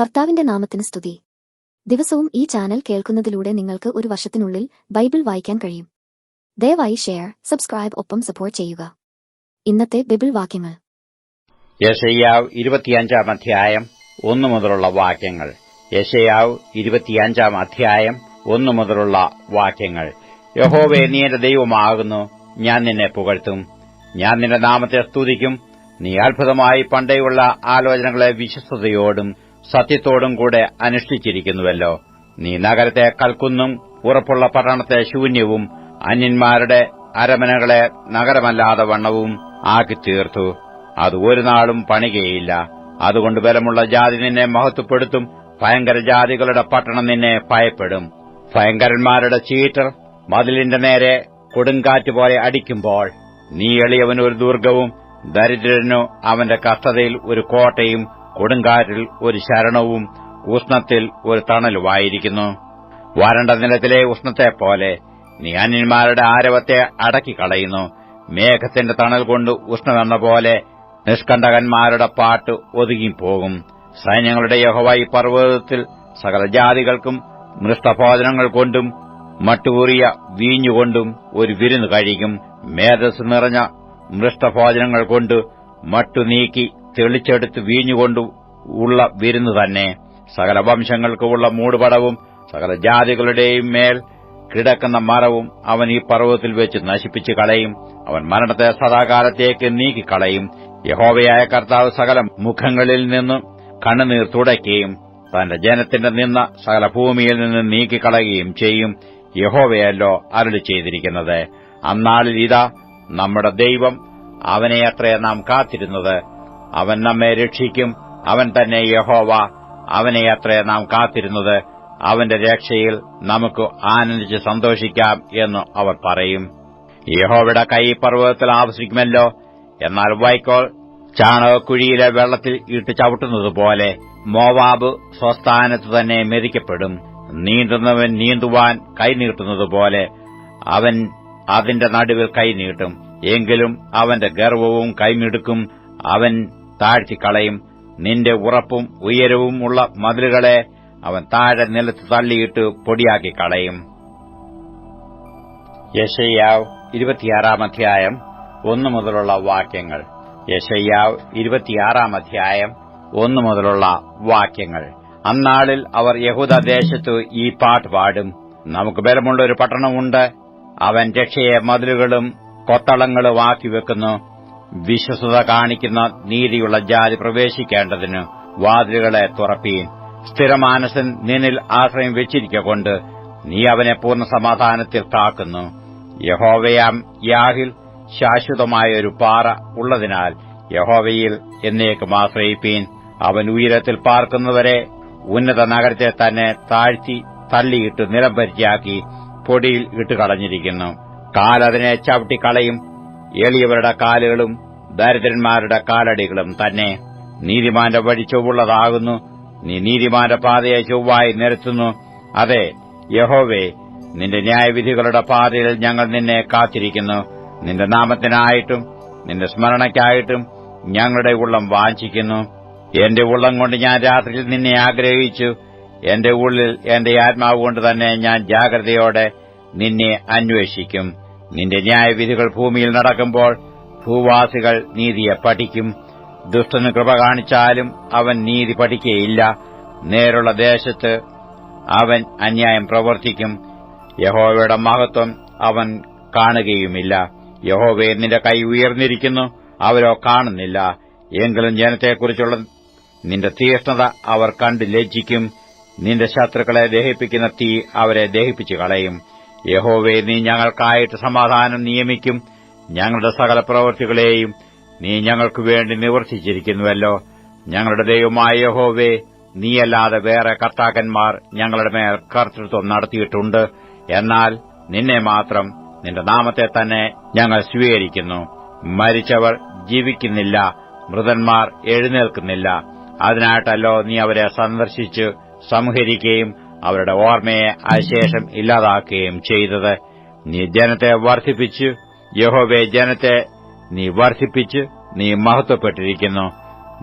കർത്താവിന്റെ നാമത്തിന് സ്തുതി. ദിവസവും ഈ ചാനൽ കേൾക്കുന്നതിലൂടെ നിങ്ങൾക്ക് ഒരു വർഷത്തിനുള്ളിൽ ബൈബിൾ വായിക്കാൻ കഴിയും. ദയവായി ഷെയർ സബ്സ്ക്രൈബ് ഒപ്പം സപ്പോർട്ട് ചെയ്യുക. ഇന്നത്തെ ബൈബിൾ വാക്യങ്ങൾ. യശയ്യാവ് ഇരുപത്തിയഞ്ചാം അധ്യായം ഒന്നു മുതലുള്ള വാക്യങ്ങൾ. യശയ്യാവ് ഇരുപത്തിയഞ്ചാം അധ്യായം ഒന്നു മുതലുള്ള വാക്യങ്ങൾ. യഹോവേ നീ എന്റെ ദൈവമാകുന്നു. ഞാൻ നിന്നെ പുകഴ്ത്തും. ഞാൻ നിന്റെ നാമത്തെ സ്തുതിക്കും. നീ അത്ഭുതമായി പണ്ടേയുള്ള ആലോചനകളെ വിശ്വസ്തയോടും സത്യത്തോടും കൂടെ അനുഷ്ഠിച്ചിരിക്കുന്നുവല്ലോ. നീ നഗരത്തെ കൽക്കുന്നും ഉറപ്പുള്ള പട്ടണത്തെ ശൂന്യവും അന്യന്മാരുടെ അരമനകളെ നഗരമല്ലാതെ വണ്ണവും ആക്കി തീർത്തു അത് ഒരു നാളും പണികയില്ല. അതുകൊണ്ട് ബലമുള്ള ജാതി നിന്നെ മഹത്വപ്പെടുത്തും. ഭയങ്കര ജാതികളുടെ പട്ടണം നിന്നെ ഭയപ്പെടും. ഭയങ്കരന്മാരുടെ ചീറ്റർ മതിലിന്റെ നേരെ കൊടുങ്കാറ്റ് പോലെ അടിക്കുമ്പോൾ നീ എളിയവന് ഒരു ദുർഗവും ദരിദ്രനു അവന്റെ കഷ്ടതയിൽ ഒരു കോട്ടയും കൊടുങ്കാറ്റിൽ ഒരു ശരണവും ഉഷ്ണത്തിൽ ഒരു തണലുമായിരിക്കുന്നു. വരണ്ട നിലത്തിലെ ഉഷ്ണത്തെപ്പോലെ പോലെ അന്യന്മാരുടെ ആരവത്തെ അടക്കിക്കളയുന്നു. മേഘത്തിന്റെ തണൽ കൊണ്ട് ഉഷ്ണമെന്ന പോലെ നിഷ്കണ്ടകന്മാരുടെ പാട്ട് ഒതുങ്ങിപ്പോകും. സൈന്യങ്ങളുടെ യഹോവായി പർവതത്തിൽ സകല ജാതികൾക്കും മൃഷ്ടഭോജനങ്ങൾ കൊണ്ടും മട്ടുകൂറിയ വീഞ്ഞുകൊണ്ടും ഒരു വിരുന്ന് കഴിക്കും. മേധസ് നിറഞ്ഞ മൃഷ്ടഭോജനങ്ങൾ കൊണ്ട് മട്ടു നീക്കി തെളിച്ചെടുത്ത് വീഞ്ഞുകൊണ്ടു ഉള്ള വിരുന്ന് തന്നെ. സകല വംശങ്ങൾക്കുമുള്ള മൂടുപടവും സകല ജാതികളുടെയും മേൽ കിടക്കുന്ന മറവും അവൻ ഈ പർവതത്തിൽ വെച്ച് നശിപ്പിച്ചു കളയും. അവൻ മരണത്തെ സദാകാലത്തേക്ക് നീക്കിക്കളയും. യഹോവയായ കർത്താവ് സകല മുഖങ്ങളിൽ നിന്നും കണ്ണുനീർ തുടയ്ക്കുകയും തന്റെ ജനത്തിന്റെ നിന്ന സകല ഭൂമിയിൽ നിന്ന് നീക്കിക്കളയുകയും ചെയ്യും. യഹോവയല്ലോ അരുളി ചെയ്തിരിക്കുന്നത്. അന്നാളിൽ ഇതാ നമ്മുടെ ദൈവം അവനെയത്രേ നാം കാത്തിരുന്നത്. അവൻ നമ്മെ രക്ഷിക്കും. അവൻ തന്നെ യഹോവ. അവനെയത്രേ നാം കാത്തിരുന്നത്. അവന്റെ രക്ഷയിൽ നമുക്ക് ആനന്ദിച്ച് സന്തോഷിക്കാം എന്ന് അവർ പറയും. യഹോവയുടെ കൈ പർവതത്തിൽ ആവശ്യിക്കുമല്ലോ എന്നാൽ വൈക്കോൾ ചാണകക്കുഴിയിലെ വെള്ളത്തിൽ ഇട്ട് ചവിട്ടുന്നതുപോലെ മോവാബ് സ്വസ്ഥാനത്ത് തന്നെ മെതിക്കപ്പെടും. നീന്തുന്നവൻ നീന്തുവാൻ കൈനീട്ടുന്നതുപോലെ അവൻ അതിന്റെ നടുവിൽ കൈനീട്ടും എങ്കിലും അവന്റെ ഗർവവും കൈമിടുക്കും. അവൻ താഴ്ത്തിക്കളയും. നിന്റെ ഉറപ്പും ഉയരവും ഉള്ള മതിലുകളെ അവൻ താഴെ നിലത്ത് തള്ളിയിട്ട് പൊടിയാക്കി കളയും. യശയ്യാവ് ഇരുപത്തിയാറാം അധ്യായം ഒന്നു മുതലുള്ള വാക്യങ്ങൾ. യശയ്യാവ് ഇരുപത്തിയാറാം അധ്യായം ഒന്നു മുതലുള്ള വാക്യങ്ങൾ. അന്നാളിൽ അവർ യഹൂദ ദേശത്ത് ഈ പാട്ട് പാടും. നമുക്ക് ബലമുള്ള ഒരു പട്ടണമുണ്ട്. അവൻ രക്ഷയെ മതിലുകളും കൊത്തളങ്ങളും ആക്കി വെക്കുന്നു. വിശ്വസത കാണിക്കുന്ന നീതിയുള്ള ജാതി പ്രവേശിക്കേണ്ടതിന് വാതിലുകളെ തുറപ്പീൻ. സ്ഥിരമാനസൻ നിന്നിൽ ആശ്രയം വെച്ചിരിക്കൊണ്ട് നീ അവനെ പൂർണ സമാധാനത്തിൽ കാക്കുന്നു യഹോവയാം യാഹിൽ ശാശ്വതമായ ഒരു പാറ ഉള്ളതിനാൽ യഹോവയിൽ എന്നേക്കും ആശ്രയിപ്പീൻ. അവൻ ഉയരത്തിൽ പാർക്കുന്നവരെ ഉന്നത നഗരത്തെ തന്നെ താഴ്ത്തി തള്ളിയിട്ട് നിലംപരിച്ചാക്കി പൊടിയിൽ ഇട്ടുകളഞ്ഞിരിക്കുന്നു. കാലതിനെ ചവിട്ടിക്കളയും എളിയവരുടെ കാലുകളും ദരിദ്രന്മാരുടെ കാലടികളും തന്നെ നീതിമാന്റെ വഴി ചൊവ്വുള്ളതാകുന്നു. നീ നീതിമാന്റെ പാതയെ ചൊവ്വായി നിരത്തുന്നു. അതെ യഹോവേ നിന്റെ ന്യായവിധികളുടെ പാതയിൽ ഞങ്ങൾ നിന്നെ കാത്തിരിക്കുന്നു. നിന്റെ നാമത്തിനായിട്ടും നിന്റെ സ്മരണയ്ക്കായിട്ടും ഞങ്ങളുടെ ഉള്ളം വാഞ്ചിക്കുന്നു. എന്റെ ഉള്ളം കൊണ്ട് ഞാൻ രാത്രിയിൽ നിന്നെ ആഗ്രഹിച്ചു. എന്റെ ഉള്ളിൽ എന്റെ ആത്മാവ് കൊണ്ട് തന്നെ ഞാൻ ജാഗ്രതയോടെ നിന്നെ അന്വേഷിക്കും. നിന്റെ ന്യായവിധികൾ ഭൂമിയിൽ നടക്കുമ്പോൾ ഭൂവാസികൾ നീതിയെ പഠിക്കും. ദുഷ്ടന് കൃപ കാണിച്ചാലും അവൻ നീതി പഠിക്കുകയില്ല നേരുള്ള ദേശത്ത് അവൻ അന്യായം പ്രവർത്തിക്കും. യഹോവയുടെ മഹത്വം അവൻ കാണുകയുമില്ല. യഹോവയെ നിന്റെ കൈ ഉയർന്നിരിക്കുന്നു അവരോ കാണുന്നില്ല. എങ്കിലും ജനത്തെക്കുറിച്ചുള്ള നിന്റെ തീഷ്ണത അവർ കണ്ട് ലജ്ജിക്കും. നിന്റെ ശത്രുക്കളെ ദഹിപ്പിക്കുന്ന തീ അവരെ ദഹിപ്പിച്ചു കളയും യഹോവെ നീ ഞങ്ങൾക്കായിട്ട് സമാധാനം നിയമിക്കും. ഞങ്ങളുടെ സകല പ്രവൃത്തികളെയും നീ ഞങ്ങൾക്കു വേണ്ടി നിവർത്തിച്ചിരിക്കുന്നുവല്ലോ. ഞങ്ങളുടെ ദൈവമായ യഹോവേ നീയല്ലാതെ വേറെ കർത്താക്കന്മാർ ഞങ്ങളുടെ മേൽ കർത്തൃത്വം നടത്തിയിട്ടുണ്ട്. എന്നാൽ നിന്നെ മാത്രം നിന്റെ നാമത്തെ തന്നെ ഞങ്ങൾ സ്വീകരിക്കുന്നു. മരിച്ചവർ ജീവിക്കുന്നില്ല മൃതന്മാർ എഴുന്നേൽക്കുന്നില്ല. അതിനായിട്ടല്ലോ നീ അവരെ സന്ദർശിച്ച് സംഹരിക്കുകയും അവരുടെ ഓർമ്മയെ അശേഷം ഇല്ലാതാക്കുകയും ചെയ്തത്. നീ ജനത്തെ വർദ്ധിപ്പിച്ചു. യഹോവെ ജനത്തെ നീ വർദ്ധിപ്പിച്ചു. നീ മഹത്വപ്പെട്ടിരിക്കുന്നു.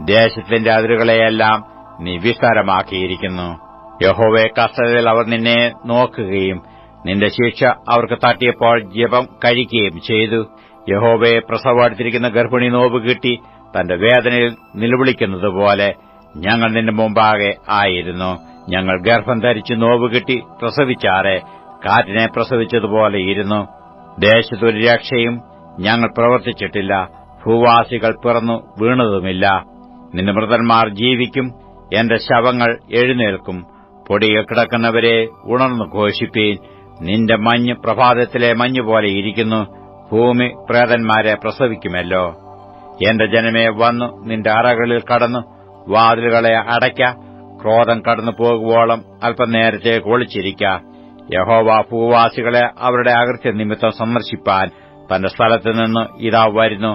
ദേശത്തിന്റെ അതിരുകളെയെല്ലാം നീ വിസ്താരമാക്കിയിരിക്കുന്നു. യഹോവെ കഷ്ടതയിൽ അവർ നിന്നെ നോക്കുകയും നിന്റെ ശിക്ഷ അവർക്ക് തട്ടിയപ്പോൾ ജപം കഴിക്കുകയും ചെയ്തു. യഹോവയെ പ്രസവാടുത്തിരിക്കുന്ന ഗർഭിണി നോവ് കിട്ടി തന്റെ വേദനയിൽ നിലവിളിക്കുന്നതുപോലെ ഞങ്ങൾ നിന്റെ മുമ്പാകെ ആയിരുന്നു. ഞങ്ങൾ ഗർഭം ധരിച്ച് നോവുകിട്ടി പ്രസവിച്ചാറെ കാറ്റിനെ പ്രസവിച്ചതുപോലെ ഇരുന്നു. ദേശത്തൊരു രക്ഷയും ഞങ്ങൾ പ്രവർത്തിച്ചിട്ടില്ല. ഭൂവാസികൾ പിറന്നു വീണതുമില്ല. നിന്റെ മൃതന്മാർ ജീവിക്കും. എന്റെ ശവങ്ങൾ എഴുന്നേൽക്കും. പൊടിയിൽ കിടക്കുന്നവരെ ഉണർന്നു ഘോഷിപ്പീൻ. നിന്റെ മഞ്ഞ് പ്രഭാതത്തിലെ മഞ്ഞ് പോലെ ഇരിക്കുന്നു. ഭൂമി പ്രേതന്മാരെ പ്രസവിക്കുമല്ലോ. എന്റെ ജനമേ വന്നു നിന്റെ അറകളിൽ കടന്നു. വാതിലുകളെ അടയ്ക്ക. ക്രോധം കടന്നു പോകുവോളം അല്പം നേരത്തെ ഒളിച്ചിരിക്ക. യഹോവ ഭൂവാസികളെ അവരുടെ അകൃത്യ നിമിത്തം സന്ദർശിപ്പാൻ തന്റെ സ്ഥലത്തു നിന്ന് ഇതാ വരുന്നു.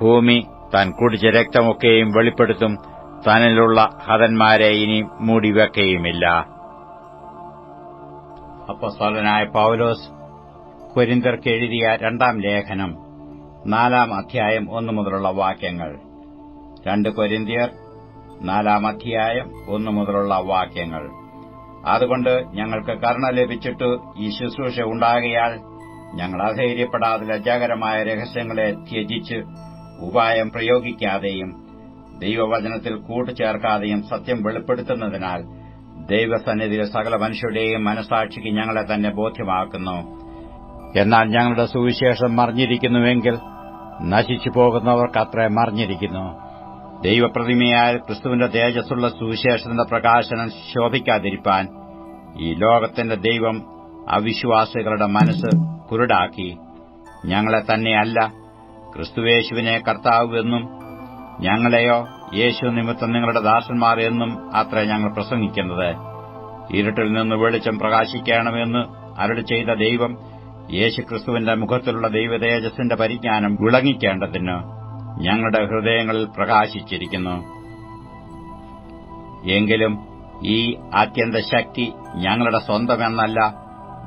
ഭൂമി താൻ കുടിച്ച രക്തമൊക്കെയും വെളിപ്പെടുത്തും. തന്നിലുള്ള ഹതന്മാരെ ഇനി മൂടിവെക്കയുമില്ല. അപ്പസ്വലനായ പൌലോസ് കൊരിന്തർക്ക് എഴുതിയ രണ്ടാം ലേഖനം നാലാം അധ്യായം ഒന്നു മുതലുള്ള വാക്യങ്ങൾ. രണ്ട് കൊരിന്തിയർ നാലാം അധ്യായം ഒന്നു മുതലുള്ള വാക്യങ്ങൾ. അതുകൊണ്ട് ഞങ്ങൾക്ക് കരുണ ലഭിച്ചിട്ട് ഈ ശുശ്രൂഷ ഉണ്ടാകയാൽ ഞങ്ങൾ അധൈര്യപ്പെടാതെ ലജ്ജാകരമായ രഹസ്യങ്ങളെ ത്യജിച്ച് ഉപായം പ്രയോഗിക്കാതെയും ദൈവവചനത്തിൽ കൂട്ടുചേർക്കാതെയും സത്യം വെളിപ്പെടുത്തുന്നതിനാൽ ദൈവസന്നിധിയിലെ സകല മനുഷ്യരുടെയും മനസാക്ഷിക്ക് ഞങ്ങളെ തന്നെ ബോധ്യമാക്കുന്നു. എന്നാൽ ഞങ്ങളുടെ സുവിശേഷം മറിഞ്ഞിരിക്കുന്നുവെങ്കിൽ നശിച്ചു പോകുന്നവർക്കത്ര മറിഞ്ഞിരിക്കുന്നു. ദൈവപ്രതിമയായ ക്രിസ്തുവിന്റെ തേജസ്സുള്ള സുവിശേഷത്തിന്റെ പ്രകാശനം ശോഭിക്കാതിരിപ്പാൻ ഈ ലോകത്തിന്റെ ദൈവം അവിശ്വാസികളുടെ മനസ്സ് കുരുടാക്കി. ഞങ്ങളെ തന്നെയല്ല ക്രിസ്തുവേശുവിനെ കർത്താവ് എന്നും ഞങ്ങളെയോ യേശു നിമിത്തം നിങ്ങളുടെ ദാസന്മാർ എന്നും അത്ര ഞങ്ങൾ പ്രസംഗിക്കുന്നത്. ഇരുട്ടിൽ നിന്ന് വെളിച്ചം പ്രകാശിക്കണമെന്ന് അരുടെ ചെയ്ത ദൈവം യേശുക്രിസ്തുവിന്റെ മുഖത്തിലുള്ള ദൈവതേജസ്സിന്റെ പരിജ്ഞാനം വിളങ്ങിക്കേണ്ടതിന് ഞങ്ങളുടെ ഹൃദയങ്ങളിൽ പ്രകാശിച്ചിരിക്കുന്നു. എങ്കിലും ഈ അത്യന്ത ശക്തി ഞങ്ങളുടെ സ്വന്തമെന്നല്ല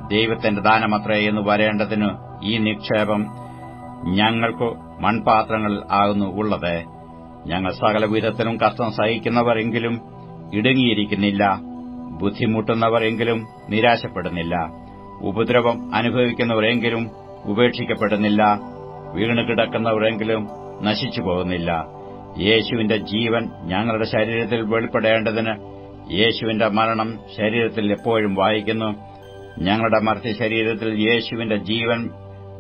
ദൈവത്തിന്റെ ദാനമത്രേ എന്ന് വരേണ്ടതിന് ഈ നിക്ഷേപം ഞങ്ങൾക്ക് മൺപാത്രങ്ങളിൽ ആകുന്നു ഉള്ളത്. ഞങ്ങൾ സകലവിധത്തിലും കഷ്ടം സഹിക്കുന്നവരെങ്കിലും ഇടുങ്ങിയിരിക്കുന്നില്ല ബുദ്ധിമുട്ടുന്നവരെങ്കിലും നിരാശപ്പെടുന്നില്ല ഉപദ്രവം അനുഭവിക്കുന്നവരെങ്കിലും ഉപേക്ഷിക്കപ്പെടുന്നില്ല വീണു കിടക്കുന്നവരെങ്കിലും നശിച്ചു പോകുന്നില്ല. യേശുവിന്റെ ജീവൻ ഞങ്ങളുടെ ശരീരത്തിൽ വെളിപ്പെടേണ്ടതിന് യേശുവിന്റെ മരണം ശരീരത്തിൽ എപ്പോഴും വായിക്കുന്നു. ഞങ്ങളുടെ മർത്തി ശരീരത്തിൽ യേശുവിന്റെ ജീവൻ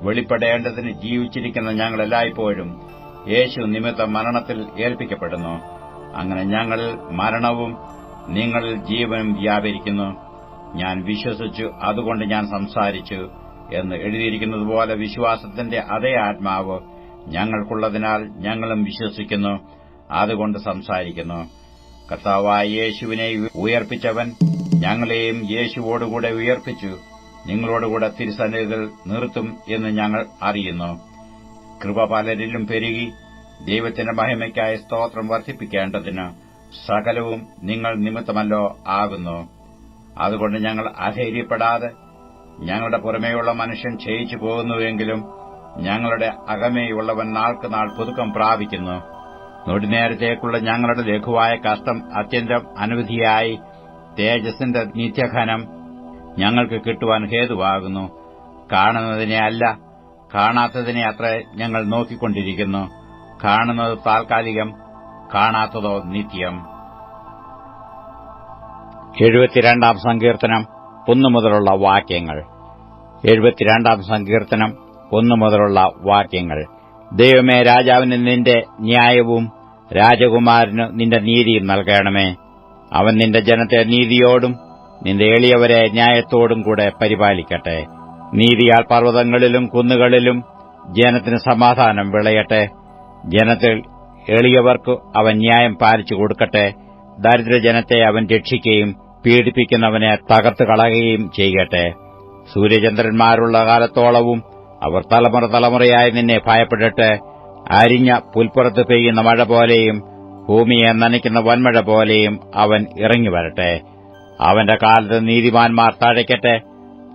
വെളിപ്പെടേണ്ടതിന് ജീവിച്ചിരിക്കുന്ന ഞങ്ങളെല്ലായ്പ്പോഴും യേശു നിമിത്തം മരണത്തിൽ ഏൽപ്പിക്കപ്പെടുന്നു. അങ്ങനെ ഞങ്ങളിൽ മരണവും നിങ്ങളിൽ ജീവനും വ്യാപരിക്കുന്നു. ഞാൻ വിശ്വസിച്ചു അതുകൊണ്ട് ഞാൻ സംസാരിച്ചു എന്ന് എഴുതിയിരിക്കുന്നതുപോലെ വിശ്വാസത്തിന്റെ അതേ ആത്മാവ് ഞങ്ങൾക്കുള്ളതിനാൽ ഞങ്ങളും വിശ്വസിക്കുന്നു. അതുകൊണ്ട് സംസാരിക്കുന്നു. കർത്താവായ യേശുവിനെ ഉയർപ്പിച്ചവൻ ഞങ്ങളെയും യേശുവോടുകൂടെ ഉയർപ്പിച്ചു. നിങ്ങളോടുകൂടെ തിരുസന്നിധികൾ നിർത്തും എന്ന് ഞങ്ങൾ അറിയുന്നു. കൃപ പലരിലും പെരുകി ദൈവത്തിന്റെ മഹിമയ്ക്കായി സ്തോത്രം വർദ്ധിപ്പിക്കേണ്ടതിന് സകലവും നിങ്ങൾ നിമിത്തമല്ലോ ആകുന്നു. അതുകൊണ്ട് ഞങ്ങൾ അധൈര്യപ്പെടാതെ ഞങ്ങളുടെ പുറമേയുള്ള മനുഷ്യൻ ക്ഷയിച്ചു പോകുന്നുവെങ്കിലും ഞങ്ങളുടെ അകമേയുള്ളവൻ നാൾക്ക് നാൾ പുതുക്കം പ്രാപിക്കുന്നു. നൊടിനേരത്തേക്കുള്ള ഞങ്ങളുടെ ലഘുവായ കഷ്ടം അത്യന്തം അനവധിയായി. തേജസ്സിന്റെ നിത്യഘനം ഞങ്ങൾക്ക് കിട്ടുവാൻ ഹേതുവാകുന്നു. കാണുന്നതിനെ അല്ല കാണാത്തതിനെ അത്ര ഞങ്ങൾ നോക്കിക്കൊണ്ടിരിക്കുന്നു. കാണുന്നത് താൽക്കാലികം കാണാത്തതോ നിത്യം. എഴുപത്തിരണ്ടാം സങ്കീർത്തനം ഒന്നു മുതലുള്ള വാക്യങ്ങൾ. എഴുപത്തിരണ്ടാം സങ്കീർത്തനം ഒന്നു മുതലുള്ള വാക്യങ്ങൾ. ദൈവമേ രാജാവിന് നിന്റെ ന്യായവും രാജകുമാരന് നിന്റെ നീതിയും നൽകണമേ. അവൻ നിന്റെ ജനത്തെ നീതിയോടും നിന്റെ എളിയവരെ ന്യായത്തോടും കൂടെ പരിപാലിക്കട്ടെ. നീതിയാൽ പർവതങ്ങളിലും കുന്നുകളിലും ജനത്തിന് സമാധാനം വിളയട്ടെ. ജനത്തിൽ എളിയവർക്ക് അവൻ ന്യായം പാലിച്ചു കൊടുക്കട്ടെ. ദരിദ്രജനത്തെ അവൻ രക്ഷിക്കുകയും പീഡിപ്പിക്കുന്നവനെ തകർത്തു കളയുകയും ചെയ്യട്ടെ. സൂര്യചന്ദ്രന്മാരുള്ള കാലത്തോളവും അവർ തലമുറ തലമുറയായി നിന്നെ ഭയപ്പെടട്ടെ അരിഞ്ഞ പുൽപ്പുറത്ത് പെയ്യുന്ന മഴ പോലെയും ഭൂമിയെ നനയ്ക്കുന്ന വൻമഴ പോലെയും അവൻ ഇറങ്ങി വരട്ടെ. അവന്റെ കാലത്ത് നീതിമാന്മാർ തഴയ്ക്കട്ടെ.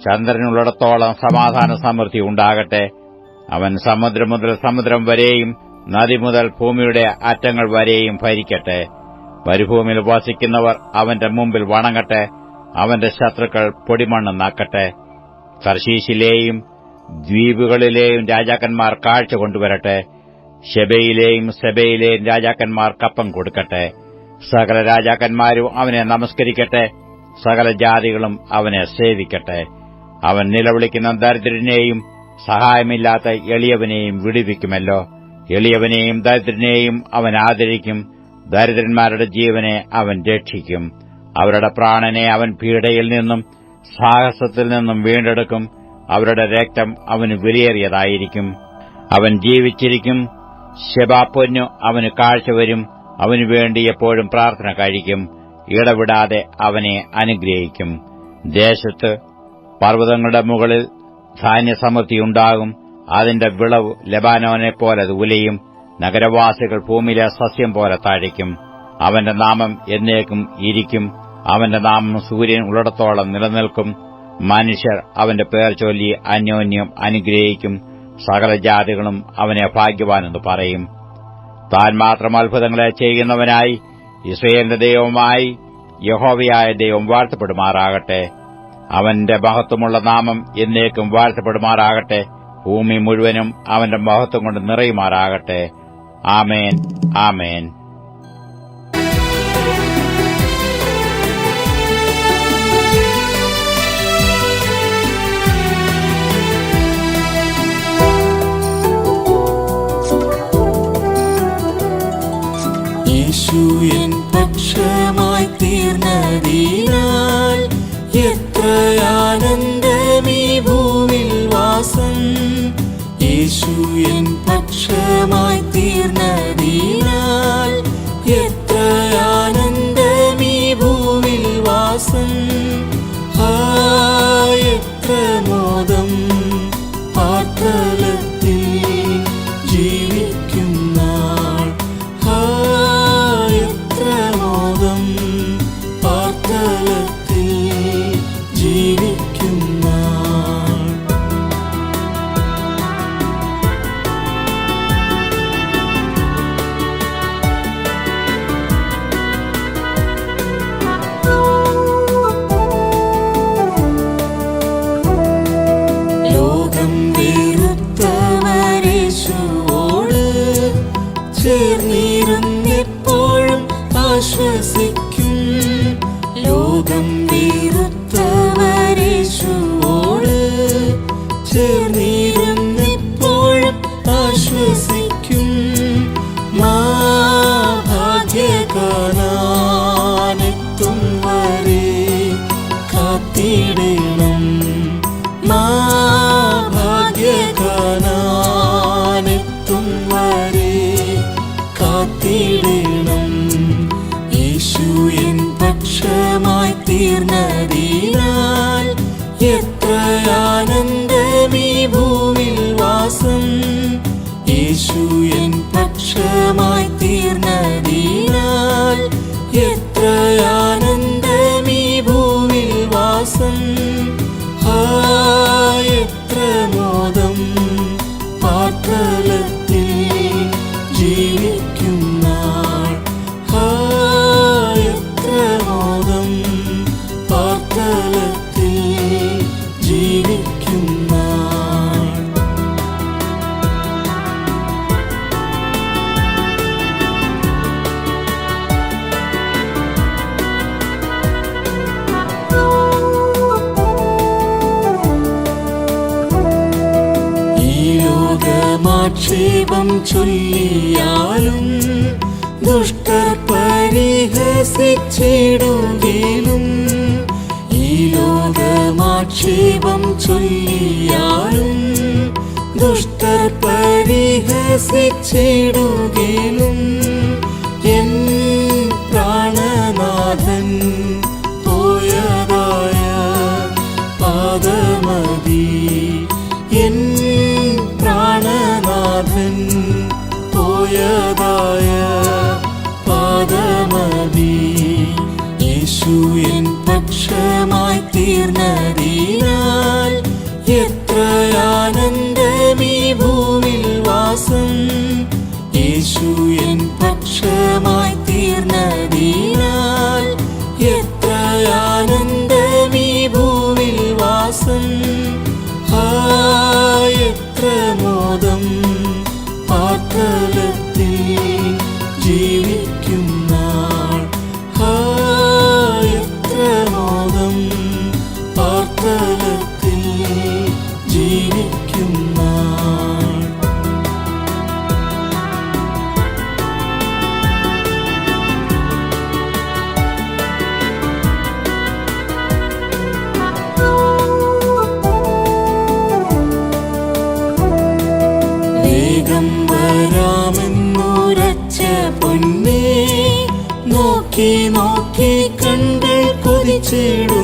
ചന്ദ്രനുള്ളിടത്തോളം സമാധാന സമൃദ്ധി ഉണ്ടാകട്ടെ. അവൻ സമുദ്രം മുതൽ സമുദ്രം വരെയും നദി മുതൽ ഭൂമിയുടെ അറ്റങ്ങൾ വരെയും ഭരിക്കട്ടെ. മരുഭൂമിയിൽ വസിക്കുന്നവർ അവന്റെ മുമ്പിൽ വണങ്ങട്ടെ. അവന്റെ ശത്രുക്കൾ പൊടിമണ്ണ് നാക്കട്ടെ തർശീശിലെയും ദ്വീപുകളിലെയും രാജാക്കന്മാർ കാഴ്ച കൊണ്ടുവരട്ടെ. ഷെബയിലെയും സെബയിലെയും രാജാക്കന്മാർ കപ്പം കൊടുക്കട്ടെ. സകല രാജാക്കന്മാരും അവനെ നമസ്കരിക്കട്ടെ. സകല ജാതികളും അവനെ സേവിക്കട്ടെ. അവൻ നിലവിളിക്കുന്ന ദരിദ്രനെയും സഹായമില്ലാത്ത എളിയവനെയും വിടുവിക്കുമല്ലോ. എളിയവനെയും ദരിദ്രനെയും അവൻ ആദരിക്കും. ദരിദ്രന്മാരുടെ ജീവനെ അവൻ രക്ഷിക്കും. അവരുടെ പ്രാണനെ അവൻ പീഡയിൽ നിന്നും സാഹസത്തിൽ നിന്നും വീണ്ടെടുക്കും. അവരുടെ രക്തം അവന് വിലയേറിയതായിരിക്കും. അവൻ ജീവിച്ചിരിക്കും. ശബാപ്പൊന്നു അവന് കാഴ്ചവരും അവനു വേണ്ടി എപ്പോഴും പ്രാർത്ഥന കഴിക്കും. ഇടവിടാതെ അവനെ അനുഗ്രഹിക്കും. ദേശത്ത് പർവതങ്ങളുടെ മുകളിൽ ധാന്യസമൃദ്ധിയുണ്ടാകും അതിന്റെ വിളവ് ലബാനോനെ പോലെ ഉലയും. നഗരവാസികൾ ഭൂമിയിലെ സസ്യം പോലെ താഴിക്കും. അവന്റെ നാമം എന്നേക്കും ഇരിക്കും. അവന്റെ നാമം സൂര്യൻ ഉള്ളിടത്തോളം നിലനിൽക്കും. മനുഷ്യർ അവന്റെ പേർ ചൊല്ലി അന്യോന്യം അനുഗ്രഹിക്കും. സകല ജാതികളും അവനെ ഭാഗ്യവാനെന്ന് പറയും. താൻ മാത്രം അത്ഭുതങ്ങളെ ചെയ്യുന്നവനായി ഇസ്രയേലിന്റെ ദൈവമായി യഹോവയായ ദൈവം വാഴ്ത്തപ്പെടുമാറാകട്ടെ. അവന്റെ മഹത്വമുള്ള നാമം എന്നേക്കും വാഴ്ത്തപ്പെടുമാറാകട്ടെ. ഭൂമി മുഴുവനും അവന്റെ മഹത്വം കൊണ്ട് നിറയുമാറാകട്ടെ. ആമേൻ. ആമേൻ. യേശു എൻ പക്ഷമായി തീർന്നതിനാൽ ആശ്വസിക്കും മാ ഭാഗ്യകാനാനെത്തും വരെ കാത്തിടണം. മാ വരെ കാത്തിടണം. യേശു എൻ പക്ഷമായി തീർന്നതിനാൽ എത്ര ലോകമാക്ഷേപം ചൊല്ലിയാലും ദുഷ്ടർ പരിഹസിച്ചിടുകയിലും ഈ ലോകമാക്ഷേപം ചൊല്ലിയാലും ദുഷ്ടർ പരിഹസിച്ചിടുകയിലും പ്രാണനാഥൻ പോയതായ പാദമതി. യേശു എൻ പക്ഷമായി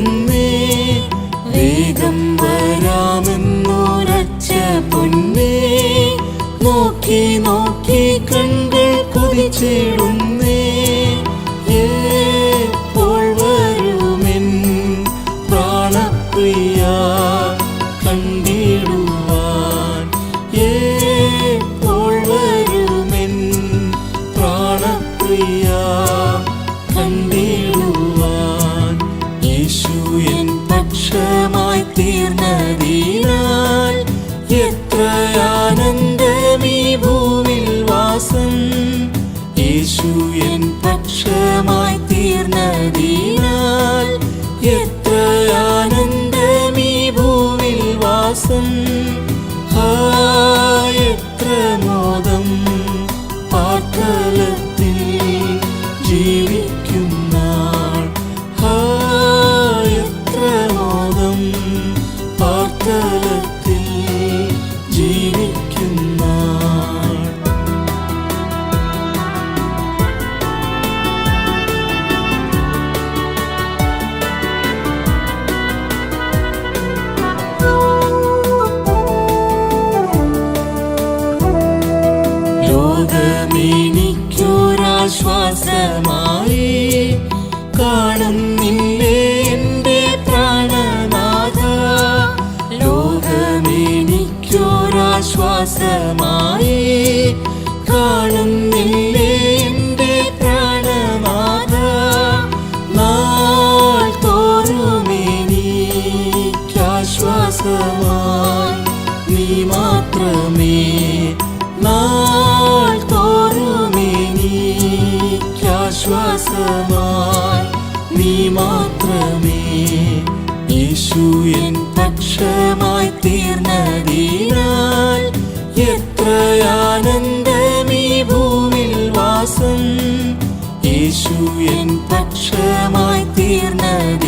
കൊതിച്ചിടുന്നേ വേഗം വരാമെന്നുരച്ച പൊന്നേ. നോക്കി നോക്കി കണ്ണുകൾ കൊതിച്ചിടുന്നേ. ആനന്ദമീ ഭൂവിൽ വാസം. യേശു എൻ പക്ഷമായി തീർന്നതിനാൽ തോറുമെനിക്കാശ്വാസമായി നീ മാത്രമേ നാൾ തോറുമെനിക്കാശ്വാസമായി നീ മാത്രമേ യേശു എൻ പക്ഷമായി തീർന്നതിനാൽ എത്ര ആനന്ദമീ ഭൂമിൽ വാസം. യേശു എൻ പക്ഷമായി തീർന്നതിനാൽ